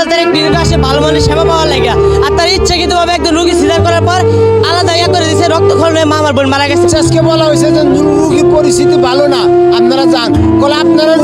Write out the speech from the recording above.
হাজার তারিখ ক্লিনিকে আসে, ভালো মানুষ সেবা পাওয়ার লাগে। আর তার ইচ্ছাকৃতভাবে একজন রুগী সিজার করার পর আলাদা ইয়া করে দিয়েছে রক্তক্ষরণ হয়ে মা আমার বোন মারা গেছে। আজকে বলা হয়েছে যে রুগী পরিস্থিতি ভালো না, আপনারা যান। বলে আপনারা